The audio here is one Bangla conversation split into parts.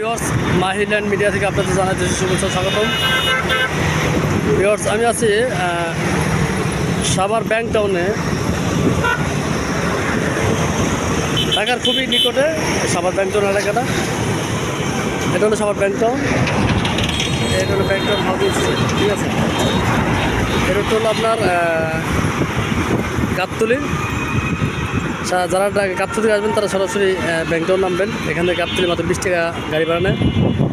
ভিওর্স মাহিল্যান্ড মিডিয়া থেকে আপনাদের জানাতে শুভেচ্ছা, স্বাগতম। ভিওর্স আমি আছি সাভার ব্যাংক টাউনে। ঢাকার খুবই নিকটে, সাভার ব্যাংক টাউন এলাকাটা। এটা হলো সাভার ব্যাংক টাউন। এটা হলো ব্যাংক টাউন হাউস ঠিক আছে? এটা হলো আপনার গাবতলি। সা- যারা গাবতলি থেকে আসবেন, তারা সরাসরি ব্যাংকটাও নামবেন। এখান থেকে গাবতলি মাত্র বিশ টাকা গাড়ি ভাড়া নেয়।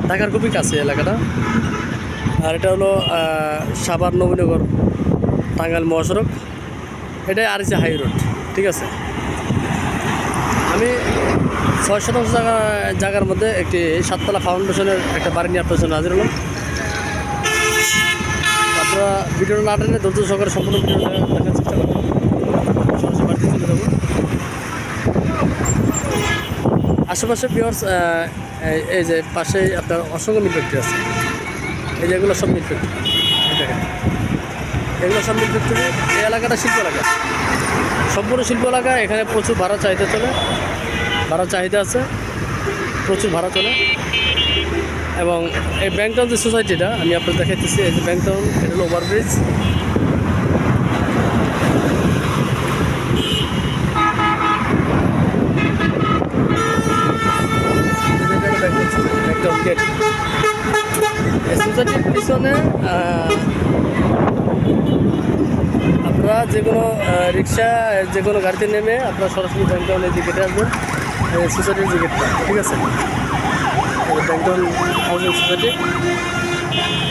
ঢাকার খুবই কাছে এলাকাটা। আর এটা হলো সাভার নবীনগর টাঙ্গাইল মহাসড়ক। এটাই আর হাই রোড, ঠিক আছে? আমি ছয় শতাংশ জায়গা, জায়গার মধ্যে একটি সাততলা ফাউন্ডেশনের একটা বাড়ি নিয়ে আপনার সামনে হাজির হলাম। আপনারা ভিডিওটা না টেনে ধৈর্য সহকারে সম্পূর্ণ ভিডিওটা দেখার চেষ্টা করবেন। আশেপাশে পিওর্স এই যে পাশে আপনার অসংখ্য মিল ফ্যাক্টরি আছে। এই যে এগুলো সব মিল ফ্যাক্টরি এগুলো সব মিল ফ্যাক্টরি এই এলাকাটা শিল্প এলাকা। সম্পূর্ণ শিল্প এলাকা। এখানে প্রচুর ভাড়া চাহিদা চলে। ভাড়া চাহিদা আছে। প্রচুর ভাড়া চলে। এবং এই ব্যাংকটাউন যে সোসাইটিটা আমি আপনাদের দেখাইতেছি, এই যে ব্যাংকটাউন এটা হলো ওভারব্রিজ সোসাইটির পিছনে আপনারা যে কোনো রিক্সা যে কোনো গাড়িতে নেমে আপনারা সরাসরি ব্যাংকটাউন এই গেটে আসবেন। সোসাইটির যে ঠিক আছে? ব্যাংকটাউন হাউজিং সোসাইটি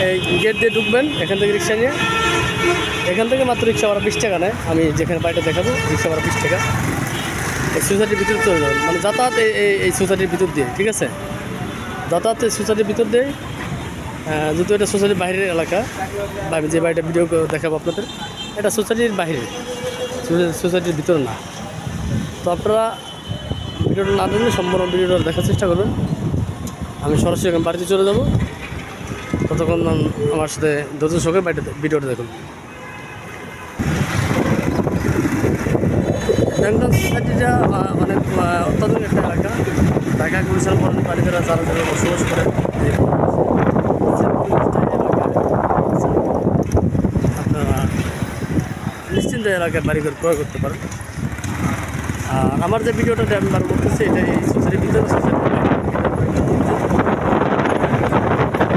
এই গেট দিয়ে ঢুকবেন, এখান থেকে রিক্সা নিয়ে। এখান থেকে মাত্র রিক্সা ভাড়া বিশ টাকা নেয়। আমি যেখানে বাড়িটা দেখাবো রিক্সা ভাড়া বিশ টাকা। এই সোসাইটির ভিতরে চলে যাবেন। মানে যাতায়াত এই- এই সোসাইটির ভিতর দিয়ে, ঠিক আছে? যাতায়াত এই সোসাইটির ভিতর দিয়ে যেহেতু এটা সোসাইটির বাইরের এলাকা আমি যে বাড়িটা ভিডিও দেখাবো আপনাদের, এটা সোসাইটির বাইরে সোসাই- সোসাইটির ভিতরে না। তো আপনারা ভিডিওটা না দেখলে সম্পূর্ণ ভিডিওটা দেখার চেষ্টা করবেন। আমি সরাসরি এখন বাড়িতে চলে যাব। ততক্ষণ আমার সাথে ধৈর্য সহকারে বাড়িতে ভিডিওটা দেখুন। ব্যাংকন সোসাইটিটা অনেক অত্যাধুনিক একটা এলাকা। বসবাস করে নিশ্চিন্ত এলাকায় ক্রয় করতে পারেন। আর আমার যে ভিডিওটা আমি বার করতেছি এটা এই সোসাইটির ভিতরে বাইরে।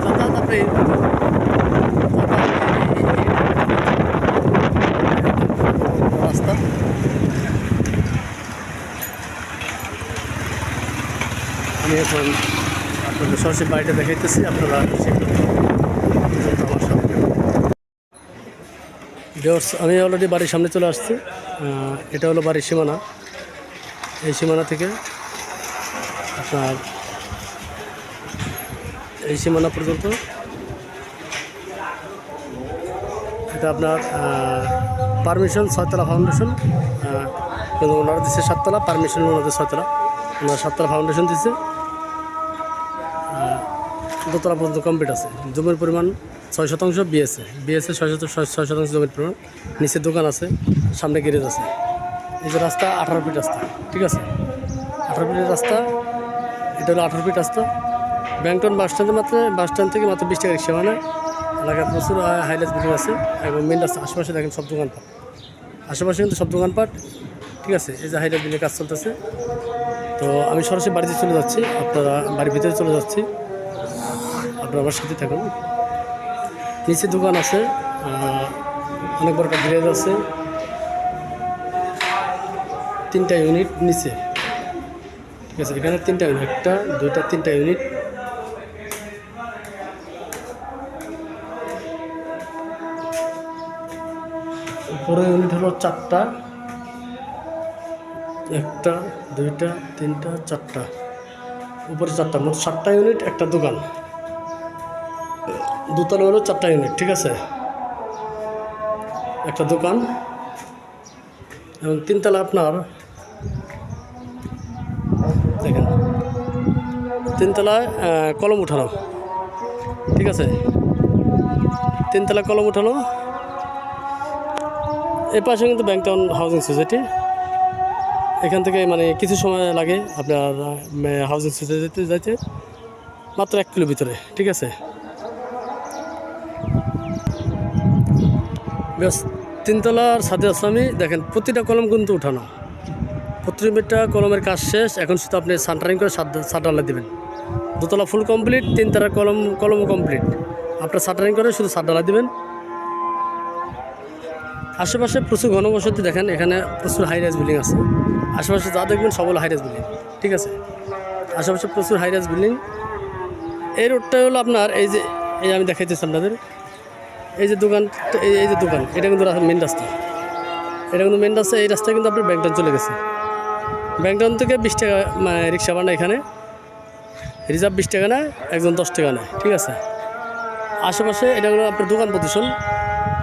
যাতায়াত আপনি যাতায়াত এই- এই- এই- রাস্তা আমি এখন আপনাদের সরাসরি বাড়িটা দেখাইতেছি, আপনারা আমার আমি অলরেডি বাড়ির সামনে চলে আসছি। এটা হলো বাড়ির সীমানা। এই সীমানা থেকে আপনার এই সীমানা পর্যন্ত। এটা আপনার পারমিশন ছয়তলা ফাউন্ডেশন ওনারা দিচ্ছে সাততলা পারমিশন ওনাদের ছয়তলা। ওনারা সাততলা ফাউন্ডেশন দিচ্ছে দোতলা পর্যন্ত কমপ্লিট আছে। জমির পরিমাণ ছয় শতাংশ বিএসএ বিএসএ ছয় শতাংশ ছয় শতাংশ জমির পরিমাণ। নিচে দোকান আছে, সামনে গ্যারেজ আছে। এই যে রাস্তা, আঠারো ফিট রাস্তা, ঠিক আছে? আঠারো ফিটের রাস্তা, এটা হলো আঠারো ফিট রাস্তা। ব্যাংটন বাস স্ট্যান্ডের মাত্র বাস স্ট্যান্ড থেকে মাত্র বিশ টাকা রিক্সা মানে এলাকায় প্রচুর হাইলাইট বিল্ডিং আছে এবং মেন রাস্তা, আশেপাশে দেখেন সব দোকানপাট। আশেপাশে কিন্তু সব দোকানপাট, ঠিক আছে? এই যে হাইলাইট বিল্ডিং কাজ চলতেছে। তো আমি সরাসরি বাড়িতে চলে যাচ্ছি। আপনারা বাড়ির ভিতরে চলে যাচ্ছি। আপনারা আমার সাথে থাকুন। নিচে দোকান আছে অনেক বড় একটা আছে। তিনটা ইউনিট নিচে। ঠিক আছে, এখানে তিনটা ইউনিট, একটা, দুইটা, তিনটা ইউনিট। উপরে ইউনিট হলো চারটা। একটা, দুইটা, তিনটা, চারটা। উপরে চারটা, মোট সাতটা ইউনিট, একটা দোকান। দুতলা হলো চারটা ইউনিট ঠিক আছে? একটা দোকান। এবং তিনতলা আপনার। দেখেন। তিনতলায় কলম উঠানো। ঠিক আছে? তিনতলা কলম উঠানো। এ পাশে কিন্তু ব্যাংকটাউন হাউজিং সোসাইটি এখান থেকে মানে কিছু সময় লাগে আপনার হাউজিং সোসাইটিতে যাইতে। মাত্র এক কিলো ভিতরে, ঠিক আছে? বেশ, তিনতলার সাথে আসলামী দেখেন, প্রতিটা কলম কিন্তু উঠানো। প্রতিটা কলমের কাজ শেষ। এখন শুধু আপনি সান্টারিং করে সাত ডালা দেবেন। দোতলা ফুল কমপ্লিট, তিনতলা কলম, কলমও কমপ্লিট। আপনার সাটারিং করে শুধু সাত ডালা দেবেন। আশেপাশে প্রচুর ঘনবসতি দেখেন, এখানে প্রচুর হাই রাইজ বিল্ডিং আছে। আশেপাশে যা দেখবেন সবগুলো হাই রাইজ বিল্ডিং ঠিক আছে? আশেপাশে প্রচুর হাই রাইজ বিল্ডিং এই রোডটা হলো আপনার, এই যে, এই আমি দেখাইতেছি আপনাদের। এই যে দোকান এই যে দোকান, এটা কিন্তু মেন রাস্তা। এটা কিন্তু মেন রাস্তা, এই রাস্তায় কিন্তু আপনার ব্যাংকটাউন চলে গেছে। ব্যাংকটাউন থেকে বিশ টাকা মানে রিক্সা ভাড়া এখানে। রিজার্ভ বিশ টাকা নেয়, একজন দশ টাকা নেয়, ঠিক আছে? আশেপাশে এটা হলো আপনার দোকান প্রদূষণ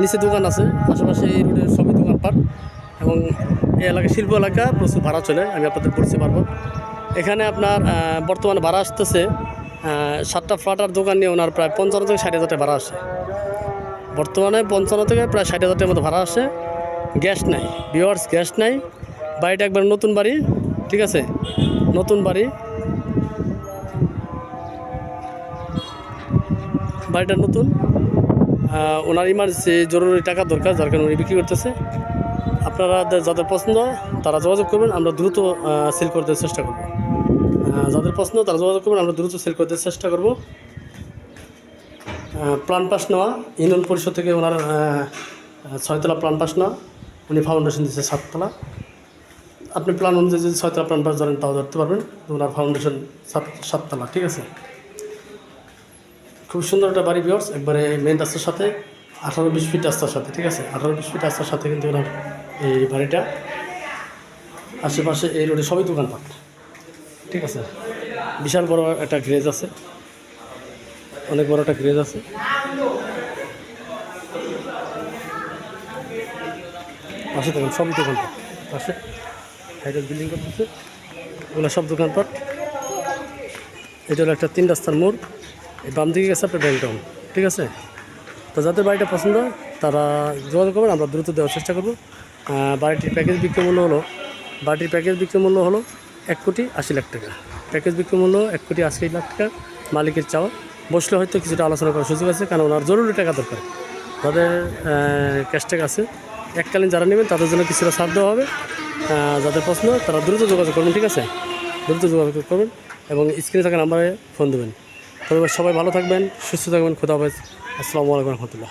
নিচে দোকান আছে, আশেপাশে এই রোডের সবই দোকানপাট। এবং এই এলাকা শিল্প এলাকা, প্রচুর ভাড়া চলে, আমি আপনাদের পরিচয় পারব। এখানে আপনার বর্তমানে ভাড়া আসতেছে সাতটা ফ্ল্যাট আর দোকান নিয়ে ওনার প্রায় পঞ্চান্ন থেকে ষাট হাজার ভাড়া আসে। বর্তমানে পঞ্চান্ন থেকে প্রায় ষাট হাজার মতো ভাড়া আসে। গ্যাস নাই বিওয়ার্স গ্যাস নাই। বাড়িটা একবার নতুন বাড়ি, ঠিক আছে? নতুন বাড়ি। বাড়িটা নতুন। ওনার ইমার্জেন্সি জরুরি টাকা দরকার, যার কারণে উনি বিক্রি করতেছে। আপনারা যাদের পছন্দ, তারা যোগাযোগ করবেন, আমরা দ্রুত সেল করতে চেষ্টা করব। যাদের পছন্দ, তারা যোগাযোগ করবেন, আমরা দ্রুত সেল করতে চেষ্টা করব। প্ল্যান পাস নেওয়া, ইউনিয়ন পরিষদ থেকে ওনার ছয়তলা প্ল্যান পাস নেওয়া, উনি ফাউন্ডেশন দিচ্ছে সাততলা। আপনি প্ল্যান অনুযায়ী যদি ছয়তলা প্ল্যান পাস ধরেন, তাও ধরতে পারবেন। ওনার ফাউন্ডেশন সাত, সাততলা, ঠিক আছে? খুব সুন্দর একটা বাড়ি বিয়ার্স একবারে মেন রাস্তার সাথে, আঠারো বিশ ফিট রাস্তার সাথে, ঠিক আছে? আঠারো বিশ ফিট রাস্তার সাথে কিন্তু ওনার এই বাড়িটা। আশেপাশে এই রোডে সবই দোকানপাট, ঠিক আছে? বিশাল বড় একটা গ্রেজ আছে। অনেক বড় একটা গ্রেজ আছে। পাশে দেখেন সব দোকানপাট পাশে হাইটের বিল্ডিং করতেছে। ওগুলো সব দোকানপাট এটা হলো একটা তিন রাস্তার মোড়। এই বাম দিকে গেছে আপনার ব্যাংকটাউন ঠিক আছে? তো যাদের বাড়িটা পছন্দ হয় তারা যোগাযোগ করবেন, আমরা দ্রুত দেওয়ার চেষ্টা করব। বাড়িটির প্যাকেজ বিক্রি মূল্য হলো, বাড়িটির প্যাকেজ বিক্রি মূল্য হলো এক কোটি আশি লাখ টাকা। প্যাকেজ বিক্রি মূল্য এক কোটি আশি লাখ টাকা। মালিকের চাওয়া। বসলে হয়তো কিছুটা আলোচনা করার সুযোগ আছে, কারণ ওনার জরুরি টাকা দরকার। তাদের ক্যাশ আছে। এককালীন যারা নেবেন, তাদের জন্য কিছুটা ছাড় দেওয়া হবে। যাদের প্রশ্ন, তারা দ্রুত যোগাযোগ করবেন, ঠিক আছে? দ্রুত যোগাযোগ করবেন এবং স্ক্রিনে থাকা নাম্বারে ফোন দেবেন। তবে সবাই ভালো থাকবেন, সুস্থ থাকবেন। খোদা হাফেজ। আসসালামু আলাইকুম রহমতুল্লাহ।